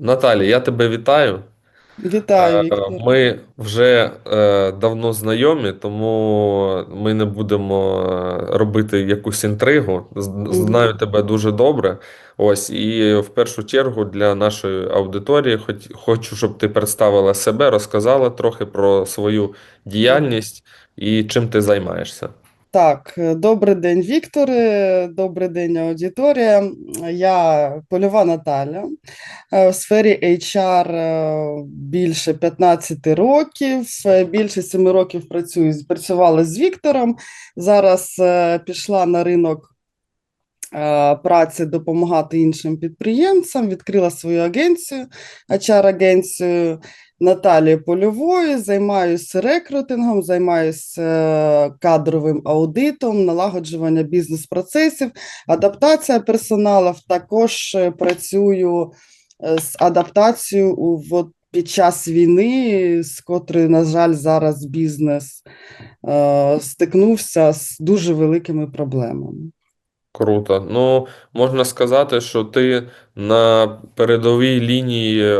Наталі, я тебе вітаю. Вітаю, Е, Віктор. Ми вже е, давно знайомі, тому ми не будемо е, робити якусь інтригу. Знаю тебе дуже добре. Ось, і в першу чергу для нашої аудиторії хоч- хочу, щоб ти представила себе, розказала трохи про свою діяльність і чим ти займаєшся. Так, е, добрий день, Вікторе, добрий день, аудиторія. Я польова Наталя. Е, В сфері HR е, більше 15 років. Більше 7 років працюю, працювала з Віктором. Зараз пішла на ринок праці допомагати іншим підприємцям, відкрила свою агенцію, HR-агенцію Наталії Польової, займаюся рекрутингом, займаюся е, кадровим аудитом, налагоджування бізнес-процесів, адаптація персоналу. Також е, працюю е, з адаптацією от, під час війни, з котрою, на жаль, зараз бізнес е, стикнувся з дуже великими проблемами. Круто. Ну, можна сказати, що ти на передовій лінії е,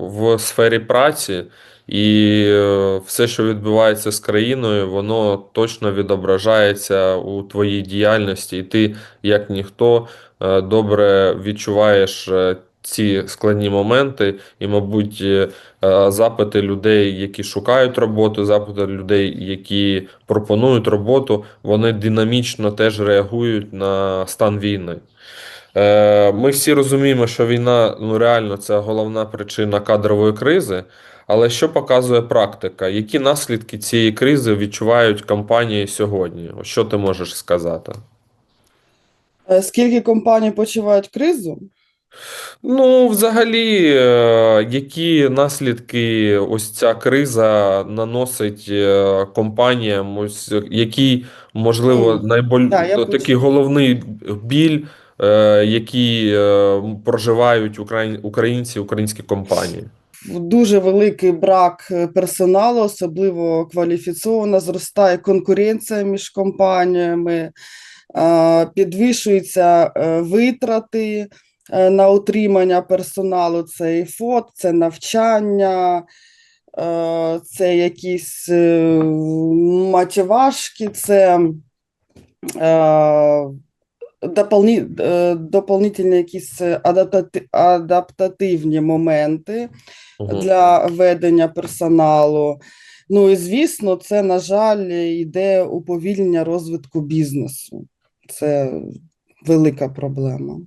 в сфері праці, і е, все, що відбувається з країною, воно точно відображається у твоїй діяльності, і ти, як ніхто, е, добре відчуваєш е, ці складні моменти, і, мабуть, е, е, запити людей, які шукають роботу, запити людей, які пропонують роботу, вони динамічно теж реагують на стан війни. Е, Ми всі розуміємо, що війна ну реально це головна причина кадрової кризи. Але що показує практика? Які наслідки цієї кризи відчувають компанії сьогодні? Що ти можеш сказати? Скільки компаній почувають кризу? Ну, взагалі, е, які наслідки ось ця криза наносить е, компаніям, ось який, можливо, найболь... Да, такий головний біль, е, який проживають українці, українські компанії? Дуже великий брак персоналу, особливо кваліфіцовано, зростає конкуренція між компаніями, підвищуються витрати на утримання персоналу. Це і ФОТ, це навчання, е, це якісь е, матівашки, це е, е, дополнительні якісь адаптативні моменти Угу. для ведення персоналу. Ну і звісно, це, на жаль, йде уповільнення розвитку бізнесу. Це велика проблема.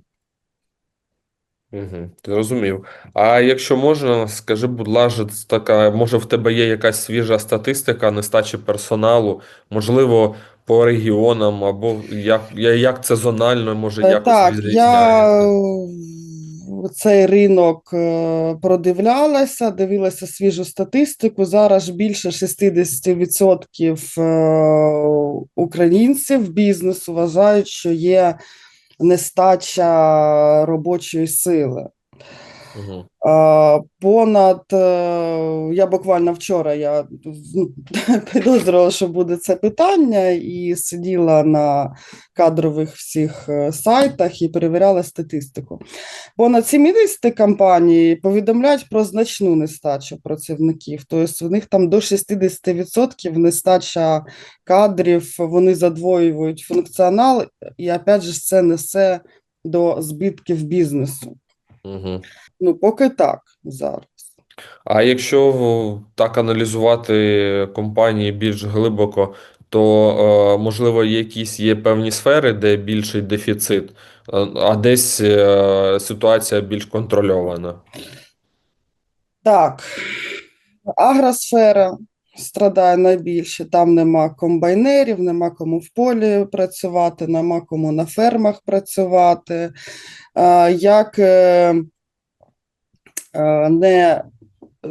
Угу, зрозумів. А якщо можна, скажи, будь ласка, така, може в тебе є якась свіжа статистика нестачі персоналу, можливо, по регіонам, або як, я- як це зонально може Е, якось Так, я цей ринок е, продивлялася, дивилася свіжу статистику. Зараз більше 60% е, українців бізнесу вважають, що є нестача робочої сили. Понад е, я буквально вчора я ну, підозрювала, що буде це питання, і сиділа на кадрових всіх е, сайтах і перевіряла статистику. Понад 70 компаній повідомляють про значну нестачу працівників. Тобто в них там до 60% нестача кадрів, вони задвоюють функціонал, і опять же це несе до збитків бізнесу. Угу. Ну, поки так зараз. А якщо так аналізувати компанії більш глибоко, то е, можливо якісь є певні сфери, де більший дефіцит, е, а десь е, ситуація більш контрольована. Так, агросфера страдає найбільше. Там нема комбайнерів, нема кому в полі працювати, нема кому на фермах працювати. Як е, е, не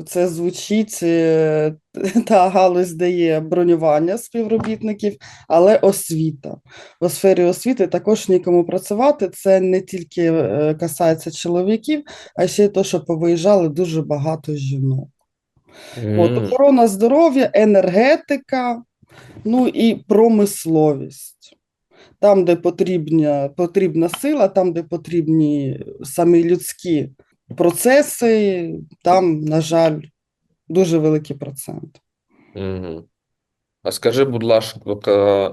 це звучить, е, та галузь дає бронювання співробітників, але освіта. У сфері освіти також нікому працювати. Це не тільки касається чоловіків, а ще й то, що повиїжджали дуже багато жінок. От, охорона здоров'я, енергетика, ну і промисловість. Там, де потрібна, потрібна сила, там, де потрібні самі людські процеси, там, на жаль, дуже великий процент. Угу. А скажи, будь ласка,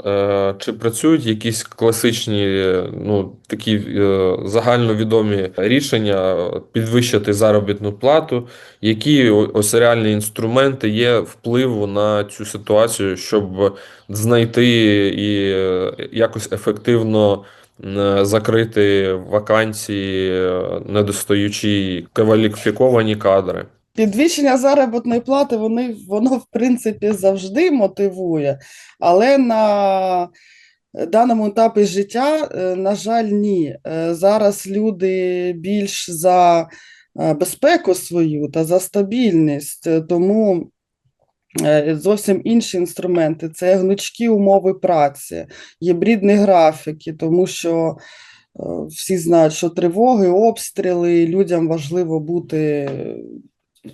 е, чи працюють якісь класичні, е, ну, такі е, загальновідомі рішення підвищити заробітну плату? Які ось реальні інструменти є впливу на цю ситуацію, щоб знайти і е, якось ефективно е, закрити вакансії, е, недостаючі кваліфіковані кадри? Підвищення заробітної плати вони, воно, в принципі, завжди мотивує, але на даному етапі життя, е, на жаль, ні. Е, Зараз люди більш за е, безпеку свою та за стабільність, тому зовсім інші інструменти. Це гнучкі умови праці, гібридні графіки, тому що всі знають, що тривоги, обстріли, людям важливо бути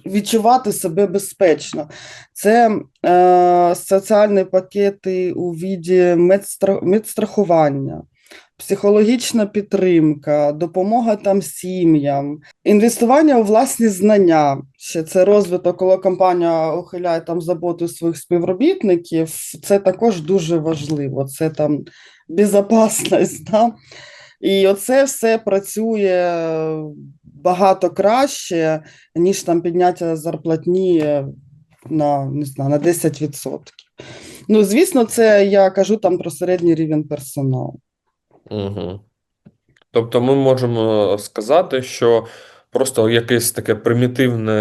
відчувати себе безпечно. Це е, соціальні пакети у віді медстра- медстрахування, психологічна підтримка, допомога там сім'ям, інвестування у власні знання. Ще це розвиток, коли компанія ухиляє там заботу своїх співробітників. Це також дуже важливо. Це там безпечність. Да? І оце все працює багато краще, ніж там підняття зарплатні на, не знаю, на 10%. Ну, звісно, це я кажу там про середній рівень персоналу. Угу. Тобто ми можемо сказати, що просто якесь таке примітивне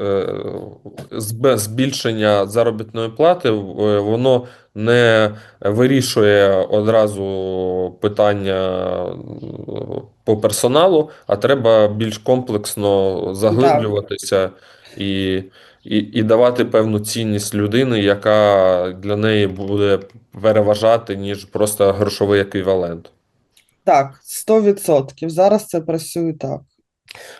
е, збільшення заробітної плати, воно не вирішує одразу питання е, по персоналу, а треба більш комплексно заглиблюватися і, і, і давати певну цінність людини, яка для неї буде переважати, ніж просто грошовий еквівалент. Так, 100%. Зараз це працює так.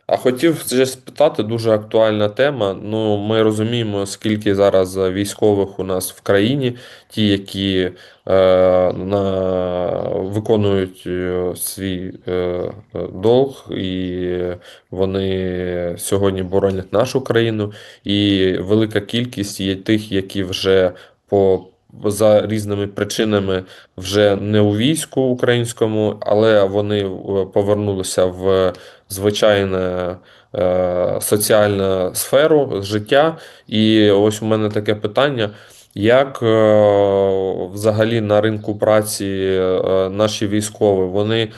А хотів ще спитати, дуже актуальна тема. Ну, ми розуміємо, скільки зараз військових у нас в країні, ті, які е, на, виконують е, свій е, долг, і вони сьогодні боронять нашу країну. І велика кількість є тих, які вже по за різними причинами вже не у війську українському, але вони е, повернулися в звичайне е, соціальну сферу життя. І ось у мене таке питання. Як е, взагалі на ринку праці наші військові, вони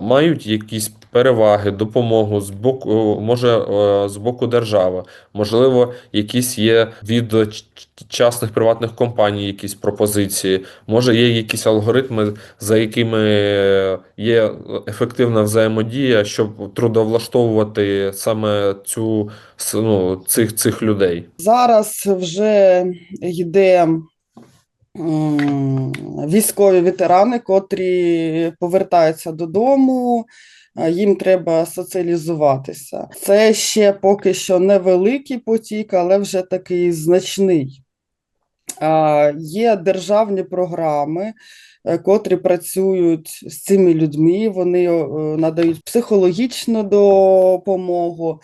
мають якісь переваги, допомогу з боку, може, е, з боку держави, можливо, якісь є від частних приватних компаній якісь пропозиції, може, є якісь алгоритми, за якими є ефективна взаємодія, щоб трудовлаштовувати саме цю ну, цих, цих людей. Зараз вже йде військові ветерани, котрі повертаються додому, їм треба соціалізуватися. Це ще поки що невеликий потік, але вже такий значний. Є державні програми, е, котрі працюють з цими людьми, вони надають психологічну допомогу,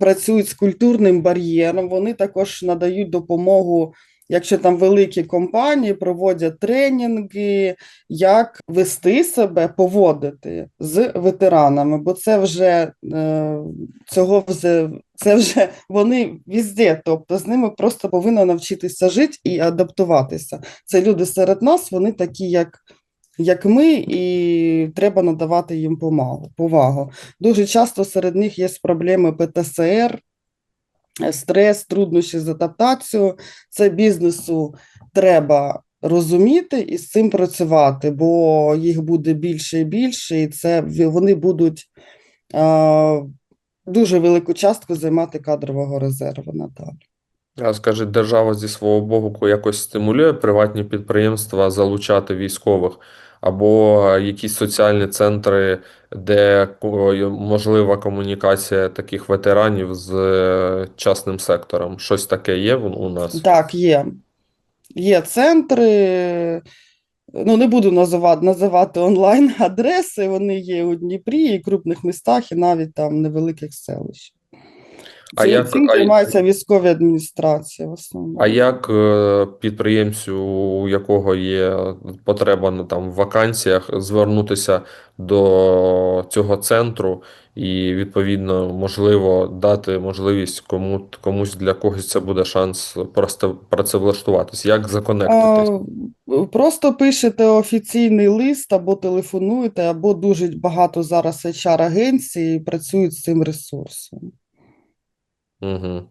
працюють з культурним бар'єром, вони також надають допомогу, якщо там великі компанії проводять тренінги, як вести себе, поводити з ветеранами, бо це вже е, цього вже, це вже вони везде, тобто з ними просто повинно навчитися жити і адаптуватися. Це люди серед нас, вони такі, як, як ми, і треба надавати їм повагу. Дуже часто серед них є проблеми ПТСР, стрес, труднощі з адаптацією. Це бізнесу треба розуміти і з цим працювати, бо їх буде більше і більше, і це вони будуть а, дуже велику частку займати кадрового резерву надалі. А скажи, держава зі свого боку якось стимулює приватні підприємства залучати військових, або якісь соціальні центри, де можлива комунікація таких ветеранів з е, частним сектором. Щось таке є у нас? Так, є. Є центри, Ну, не буду називати, називати онлайн адреси, вони є у Дніпрі і крупних містах, і навіть там невеликих селищ. А як- цим а- займаються військові адміністрації в основному. А як е, підприємцю, у якого є потреба на там в вакансіях, звернутися до цього центру і відповідно можливо дати можливість кому комусь для когось це буде шанс просто працевлаштуватись? Як законектитись? Просто пишете офіційний лист або телефонуєте, або дуже багато зараз HR-агенцій працюють з цим ресурсом. Угу.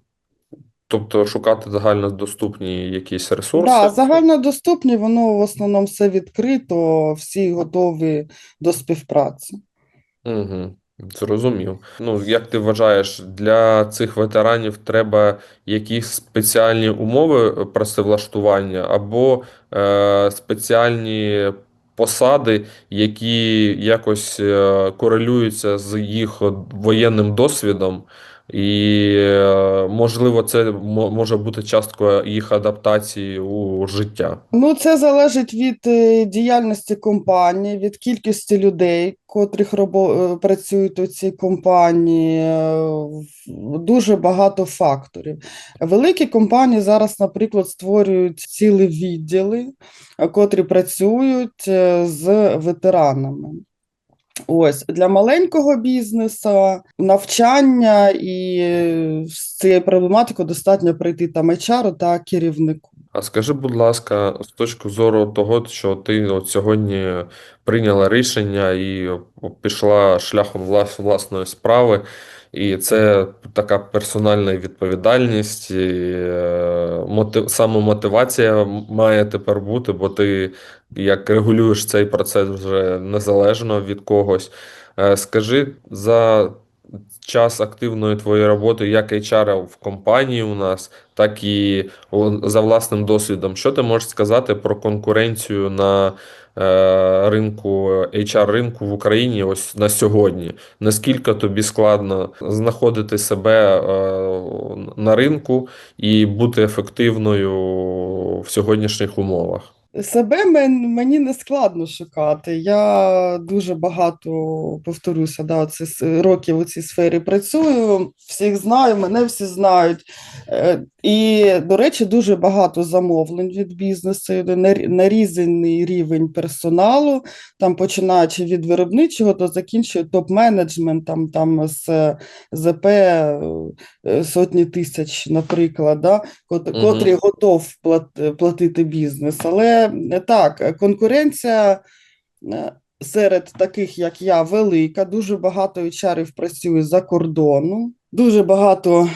Тобто шукати загальнодоступні якісь ресурси. Да, загальнодоступні, воно в основному все відкрито, всі готові до співпраці. Угу. Зрозумів. Ну, як ти вважаєш, для цих ветеранів треба якісь спеціальні умови працевлаштування або е, спеціальні посади, які якось е, корелюються з їх воєнним досвідом, і, е, можливо, це мо- може бути часткою їх адаптації у життя. Ну, це залежить від е, діяльності компанії, від кількості людей, котрих робо- е, працюють у цій компанії. Дуже багато факторів. Великі компанії зараз, наприклад, створюють цілі відділи, котрі працюють з ветеранами. Ось для маленького бізнесу навчання і з цією проблематикою достатньо прийти там HR та керівнику. А скажи, будь ласка, з точки зору того, що ти от сьогодні прийняла рішення і пішла шляхом влас- власної справи, і це така персональна відповідальність, і е, мотив, самомотивація має тепер бути, бо ти як регулюєш цей процес вже незалежно від когось. Е, Скажи за час активної твоєї роботи як HR в компанії у нас, так і за власним досвідом. Що ти можеш сказати про конкуренцію на е, ринку HR ринку в Україні ось на сьогодні? Наскільки тобі складно знаходити себе е, на ринку і бути ефективною в сьогоднішніх умовах? Себе мен- мені не складно шукати. Я дуже багато, повторюся, да, оце с- років у цій сфері працюю, всіх знаю, мене всі знають. Е, І, до речі, дуже багато замовлень від бізнесу, на на різний рівень персоналу, там починаючи від виробничого, то закінчує топ-менеджмент, там, там з ЗП е, сотні тисяч, наприклад, да, кот- котрі готов платити бізнес. Але так, конкуренція е, серед таких, як я, велика. Дуже багато HR працює за кордону, дуже багато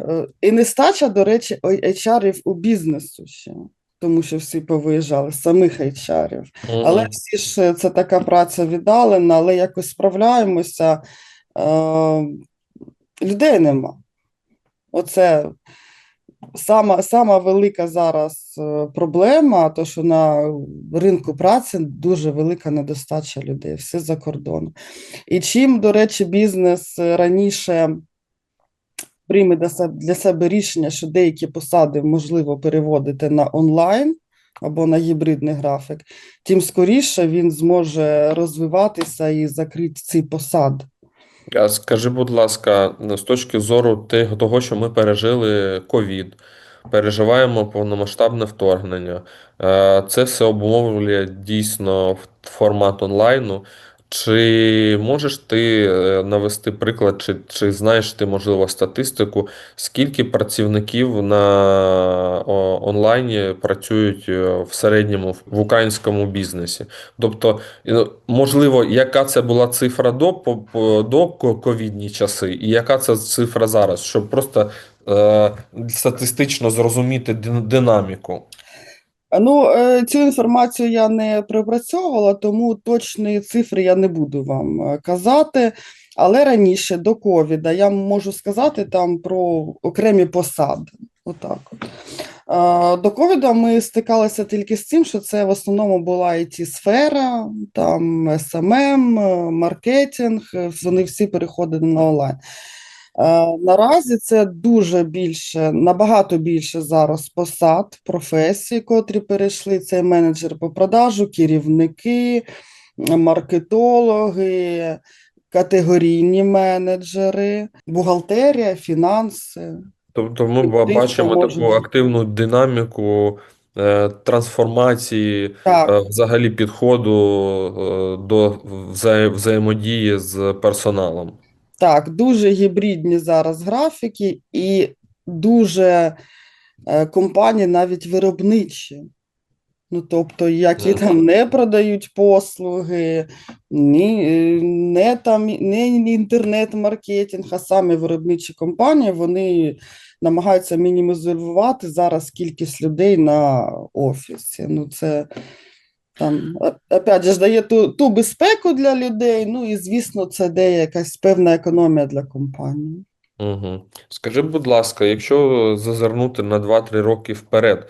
е, і нестача, до речі, HR у бізнесу ще. Тому що всі повиїжджали, самих HR. Але всі ж е, це така праця віддалена, але якось справляємося. Е, людей нема. Оце сама, сама велика зараз е, проблема, то що на ринку праці дуже велика недостача людей, все за кордоном. І чим, до речі, бізнес е, раніше прийме для себе, для себе рішення, що деякі посади можливо переводити на онлайн або на гібридний графік, тим скоріше він зможе розвиватися і закрити ці посади. А скажи, будь ласка, з точки зору того, що ми пережили ковід, переживаємо повномасштабне вторгнення, е, це все обумовлює дійсно формат онлайну. Чи можеш ти е, навести приклад, чи, чи знаєш ти, можливо, статистику, скільки працівників на онлайні працюють е, в середньому в українському бізнесі? Тобто, е, можливо, яка це була цифра до, до ковідні часи, і яка це цифра зараз, щоб просто е, статистично зрозуміти динаміку? Ну, е, цю інформацію я не пропрацьовувала, тому точної цифри я не буду вам е, казати. Але раніше до ковіда я можу сказати там про окремі посади. Отак. Е, До ковіду ми стикалися тільки з тим, що це в основному була it сфера там е, маркетинг, вони всі переходили на онлайн. Наразі це дуже більше, набагато більше зараз посад, професій, котрі перейшли. Це менеджер по продажу, керівники, маркетологи, категорійні менеджери, бухгалтерія, фінанси. Тобто ми Люди бачимо таку супроводжують. активну динаміку е, трансформації, Так, е, взагалі підходу е, до взаємодії з персоналом. Так, дуже гібридні зараз графіки і дуже е, компанії навіть виробничі. Ну, тобто, які там не продають послуги, ні, е, не там не інтернет-маркетинг, а саме виробничі компанії, вони намагаються мінімізувати зараз кількість людей на офісі. Ну, це там, опять же, дає ту, ту безпеку для людей, ну і, звісно, це дає якась певна економія для компанії. Угу. Скажи, будь ласка, якщо зазирнути на 2-3 роки вперед,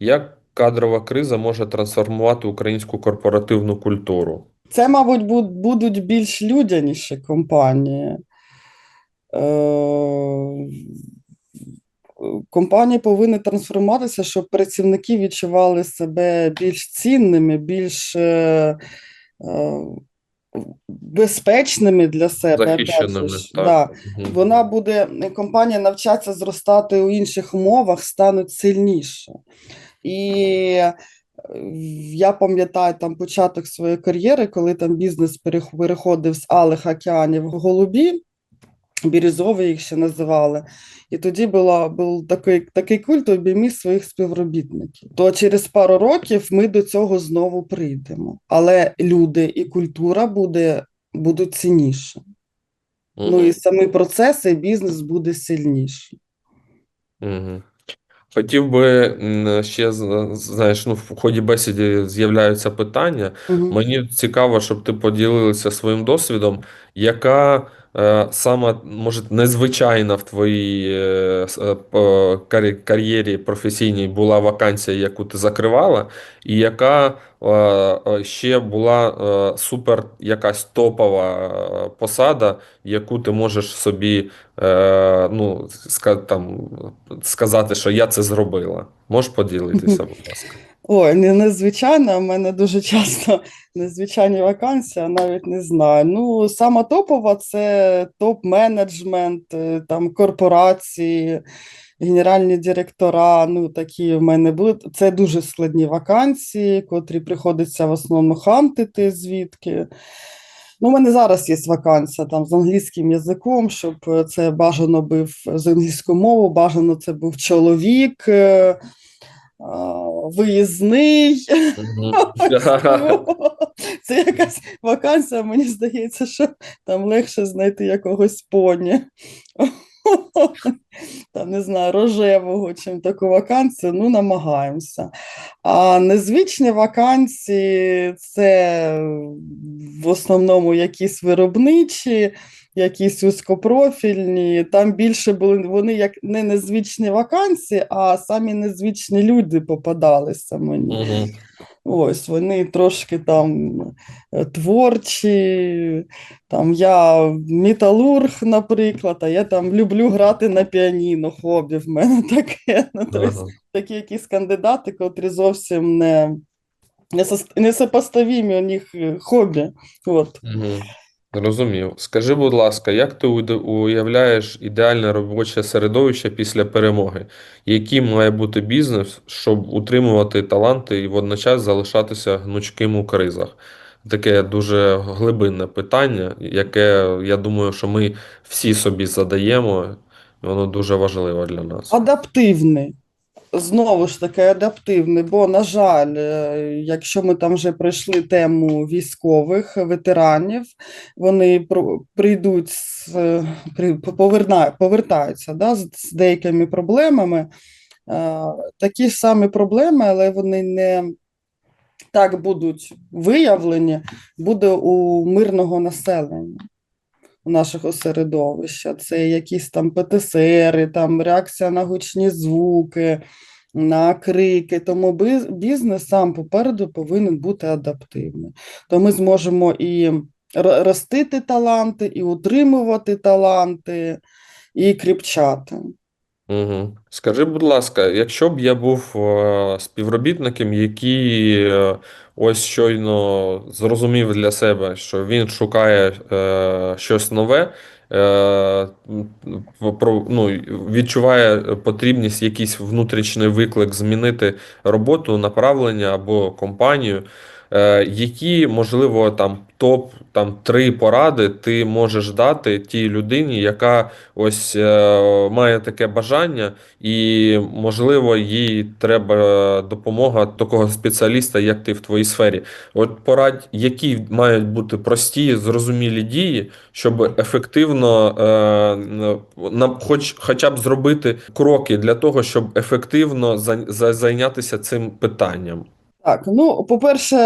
як кадрова криза може трансформувати українську корпоративну культуру? Це, мабуть, будуть більш людяніші компанії. Е, Компанії повинні трансформуватися, щоб працівники відчували себе більш цінними, більш е, е, безпечними для себе. Захищеними, так. Да. Мгм. Вона буде, компанія навчаться зростати у інших умовах, стануть сильніше. І е, я пам'ятаю там початок своєї кар'єри, коли там бізнес переходив з алих океанів в голубі, бірюзові їх ще називали. І тоді була, був такий, такий культ обіймі своїх співробітників. То через пару років ми до цього знову прийдемо. Але люди і культура буде, будуть цінніші. Ну і самі процеси, і бізнес буде сильніший. Мгм. Хотів би ще знаєш, ну, в ході бесіді з'являються питання. Угу. Мені цікаво, щоб ти поділилася своїм досвідом, яка е, сама, може, незвичайна в твоїй е, е, кар'єрі професійній була вакансія, яку ти закривала, і яка е, е, ще була е, супер якась топова е, посада, яку ти можеш собі е, ну, там, сказати, що я це зробила. Можеш поділитися, будь ласка. Ой, не незвичайно, у мене дуже часто незвичайні вакансії, навіть не знаю. Ну, сама топова це топ-менеджмент, е, там корпорації, генеральні директора. Ну, такі в мене були. Це дуже складні вакансії, котрі приходиться в основному хантити звідки. Ну, у мене зараз є вакансія там з англійським язиком, щоб е, це бажано був з англійською мовою, бажано це був чоловік. е, Виїзний, це якась вакансія, мені здається, що там легше знайти якогось поні. Там, не знаю, рожевого, чим таку вакансію, ну, намагаємося. А незвичні вакансії це в основному якісь виробничі, якісь вузькопрофільні. Там більше були вони як не незвичні вакансії, а самі незвичні люди попадалися мені. Мгм. Ось вони трошки там е, творчі. Там я металург, наприклад, а я там люблю грати на піаніно, хобі в мене таке. Ну, тобто, Ага. такі якісь кандидати, котрі зовсім не, не, не сопоставімі у них е, хобі. От. Мгм. Зрозумів. Скажи, будь ласка, як ти уявляєш ідеальне робоче середовище після перемоги? Який має бути бізнес, щоб утримувати таланти і водночас залишатися гнучким у кризах? Таке дуже глибинне питання, яке я думаю, що ми всі собі задаємо, воно дуже важливе для нас. Адаптивний. Знову ж таки, адаптивний, бо, на жаль, е, якщо ми там вже пройшли тему військових ветеранів, вони прийдуть з, е, повертаються да, з, деякими проблемами. Е, Такі ж самі проблеми, але вони не так будуть виявлені, буде у мирного населення нашого середовища. Це якісь там ПТСРи, там реакція на гучні звуки, на крики. Тому бізнес сам попереду повинен бути адаптивний. То ми зможемо і ростити таланти, і утримувати таланти. і кріпчати. Угу. Скажи, будь ласка, якщо б я був е, співробітником, який е, ось щойно зрозумів для себе, що він шукає е, щось нове, е, про, ну, відчуває потрібність, якийсь внутрішній виклик змінити роботу, направлення або компанію, які, можливо, там топ там три поради ти можеш дати тій людині, яка ось е, має таке бажання, і, можливо, їй треба допомога такого спеціаліста, як ти в твоїй сфері. От порадь, які мають бути прості, зрозумілі дії, щоб ефективно е, хоч, хоча б зробити кроки для того, щоб ефективно за- за- зайнятися цим питанням. Так, ну, по-перше,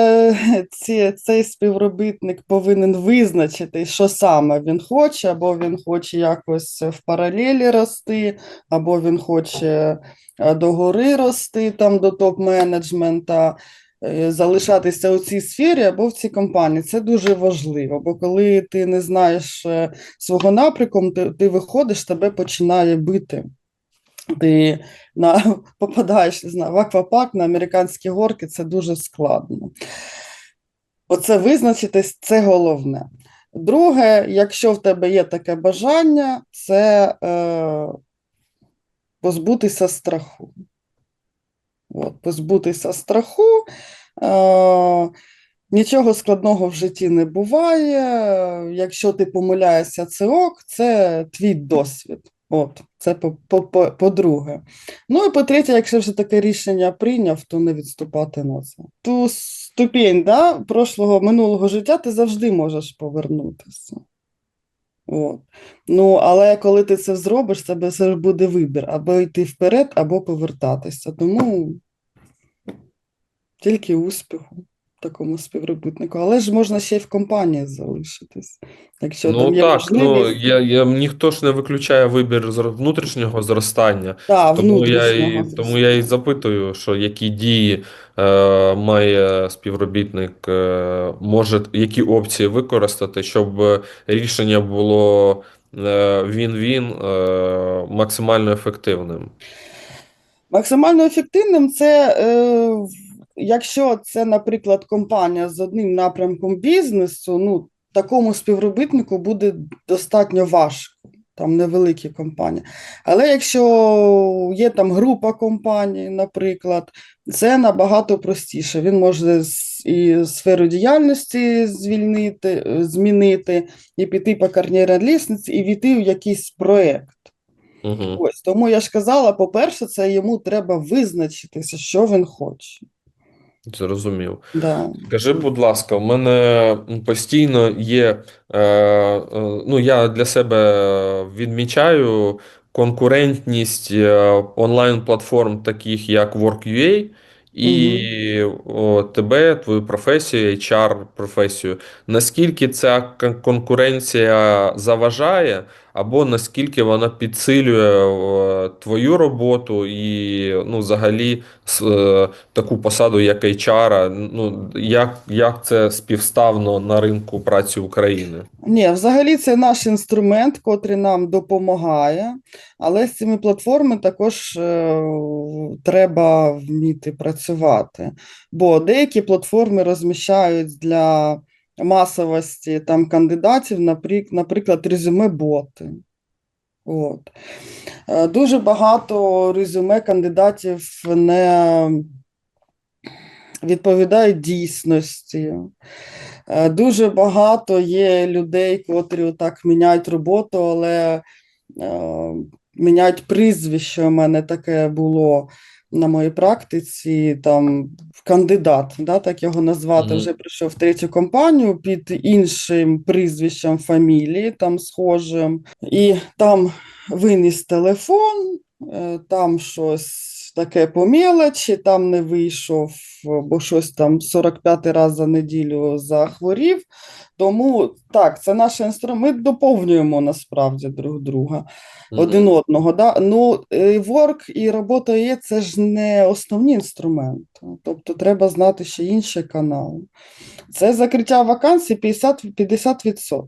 ці, цей співробітник повинен визначити, що саме він хоче, або він хоче якось в паралелі рости, або він хоче е, догори рости, там до топ-менеджмента, е, залишатися у цій сфері або в цій компанії. Це дуже важливо, бо коли ти не знаєш е, свого напрямку, ти, ти виходиш, тебе починає бити. Ти на, попадаєш знаю, в аквапарк на американські горки, це дуже складно. Оце визначитись це головне. Друге, якщо в тебе є таке бажання, це е, позбутися страху. От, позбутися страху. Е, нічого складного в житті не буває. Якщо ти помиляєшся, це ок, це твій досвід. От, це по- по- по- по-друге. Ну і по-третє, якщо вже таке рішення прийняв, то не відступати на це. Ту ступінь да, прошлого минулого життя ти завжди можеш повернутися. От. Ну, але коли ти це зробиш, це все ж буде вибір або йти вперед, або повертатися. Тому тільки успіху такому співробітнику. Але ж можна ще й в компанії залишитись, якщо Ну там є так, ну я, я ніхто ж не виключає вибір внутрішнього зростання. Да, Тому я і тому я і запитую, що які дії е, має співробітник, е, може які опції використати, щоб е, рішення було е, він-він е, максимально ефективним. Максимально ефективним це, е, якщо це, наприклад, компанія з одним напрямком бізнесу, ну, такому співробітнику буде достатньо важко, там невеликі компанії. Але якщо є там група компаній, наприклад, це набагато простіше. Він може і сферу діяльності звільнити, змінити, і піти по кар'єрній лісниці, і війти в якийсь проєкт. Угу. Ось тому я ж казала, по-перше, це йому треба визначитися, що він хоче. Зрозумів. Да. Скажи, будь ласка, у мене постійно є, е, е, ну я для себе відмічаю конкурентність е, онлайн-платформ, таких як Work.ua, і о, тебе, твою професію, HR-професію. Наскільки ця конкуренція заважає, або наскільки вона підсилює е, твою роботу і ну, взагалі е, таку посаду, як HR, ну, як, як це співставно на ринку праці України? Ні, взагалі це наш інструмент, котрий нам допомагає, але з цими платформами також е, треба вміти працювати. Бо деякі платформи розміщають для масовості там кандидатів, наприклад, резюме-боти. От. Е, Дуже багато резюме кандидатів не відповідають дійсності. Е, Дуже багато є людей, котрі так міняють роботу, але е, міняють прізвище. У мене таке було на моїй практиці. Там кандидат, да, так його назвати, Мгм. вже прийшов в третю компанію під іншим прізвищем фамілії, там схожим, і там виніс телефон, е, там щось таке по мелочі, там не вийшов, бо щось там 45 раз за неділю захворів. Тому так, це наш інструмент. Ми доповнюємо насправді друг друга, один одного. Да? Ну, е, work і робота є це ж не основні інструменти. Тобто треба знати ще інші канали. Це закриття вакансій 50, 50%.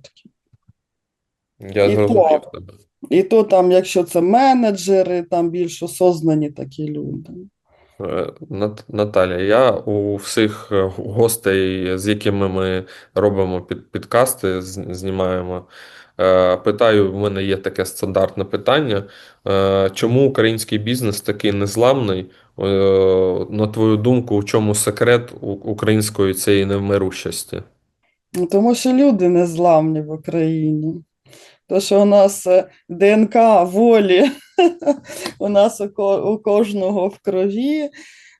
Я І зрозумів тебе. І то там, якщо це менеджери, там більш осознані такі люди. Е, Нат- Наталя, я у всіх е, гостей, з якими ми робимо під, підкасти, з- знімаємо, е, питаю, в мене є таке стандартне питання. е, Чому український бізнес такий незламний? Е, На твою думку, у чому секрет української цієї невмирущості? Ну, Тому що люди незламні в Україні. То, що у нас е, ДНК волі, у нас у, кожного в крові.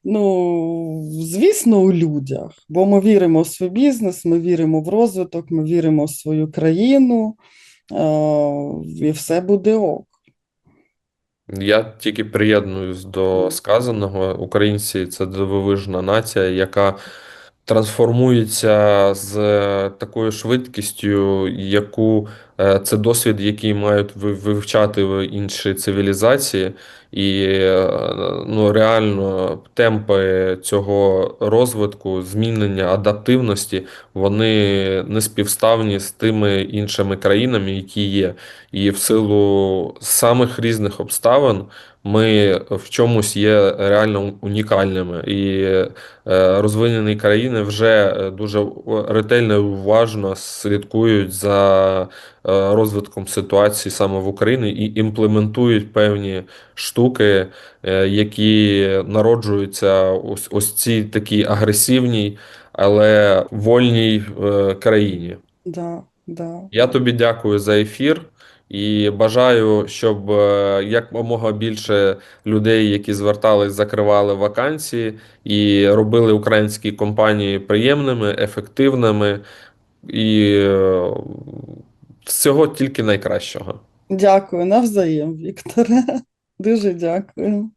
Ну, звісно, у людях. Бо ми віримо в свій бізнес, ми віримо в розвиток, ми віримо в свою країну, е, і все буде ок. Я тільки приєднуюсь до сказаного. Українці це дивовижна нація, яка трансформується з такою швидкістю, яку е, це досвід, який мають вивчати інші цивілізації, і е, ну, реально темпи цього розвитку, змінення адаптивності, вони не співставні з тими іншими країнами, які є. І в силу самих різних обставин ми в чомусь є реально унікальними. І е, розвинені країни вже е, дуже ретельно і уважно слідкують за е, розвитком ситуації саме в Україні і імплементують певні штуки, які народжуються ось, ось цій такій агресивній, але вольній країні. Да, да. Я тобі дякую за ефір і бажаю, щоб е, якомога більше людей, які звертались, закривали вакансії і робили українські компанії приємними, ефективними і е, всього тільки найкращого. Дякую, навзаєм, Вікторе. Дуже дякую.